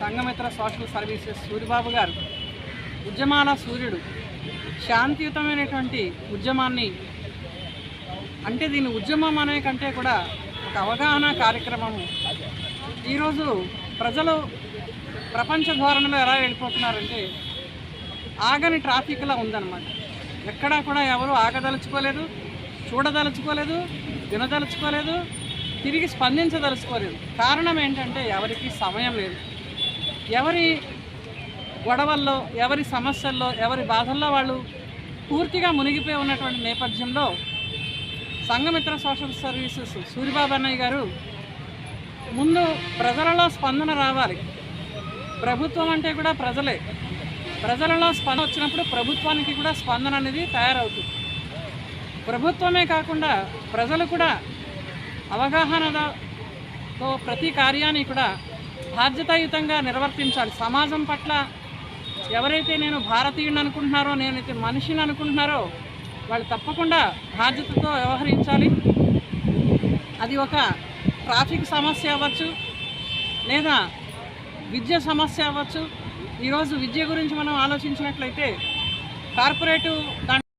Sanghamitra social services Suribabu గారు. ఉద్యమాల సూర్యుడు. శాంతియుతమైనటువంటి ఉద్యమాన్ని అంటే దీని ఉద్యమం అనే కంటే కూడా ఒక అవగాహన కార్యక్రమము. ఈరోజు ప్రజలు ప్రపంచ ధోరణిలో ఎలా వెళ్ళిపోతున్నారంటే ఆగని ట్రాఫిక్లా ఉందన్నమాట. ఎక్కడా కూడా ఎవరు ఆగదలుచుకోలేదు చూడదలుచుకోలేదు వినదలుచుకోలేదు తిరిగి స్పందించదలుచుకోలేదు. కారణం ఏంటంటే ఎవరికి సమయం లేదు. ఎవరి గొడవల్లో ఎవరి సమస్యల్లో ఎవరి బాధల్లో వాళ్ళు పూర్తిగా మునిగిపోయి ఉన్నటువంటి నేపథ్యంలో సంఘమిత్ర సోషల్ సర్వీసెస్ సూర్యబాబు అన్నయ్య గారు ముందు ప్రజలలో స్పందన రావాలి. ప్రభుత్వం అంటే కూడా ప్రజలే. ప్రజలలో స్పందన వచ్చినప్పుడు ప్రభుత్వానికి కూడా స్పందన అనేది తయారవుతుంది. ప్రభుత్వమే కాకుండా ప్రజలు కూడా అవగాహనతో ప్రతి కార్యాన్ని కూడా బాధ్యతాయుతంగా నిర్వర్తించాలి. సమాజం పట్ల ఎవరైతే నేను భారతీయుడిని అనుకుంటున్నారో నేనైతే మనిషిని అనుకుంటున్నారో వాళ్ళు తప్పకుండా బాధ్యతతో వ్యవహరించాలి. అది ఒక ట్రాఫిక్ సమస్య అవ్వచ్చు లేదా విద్య సమస్య అవ్వచ్చు. ఈరోజు విద్య గురించి మనం ఆలోచించినట్లయితే కార్పొరేటివ్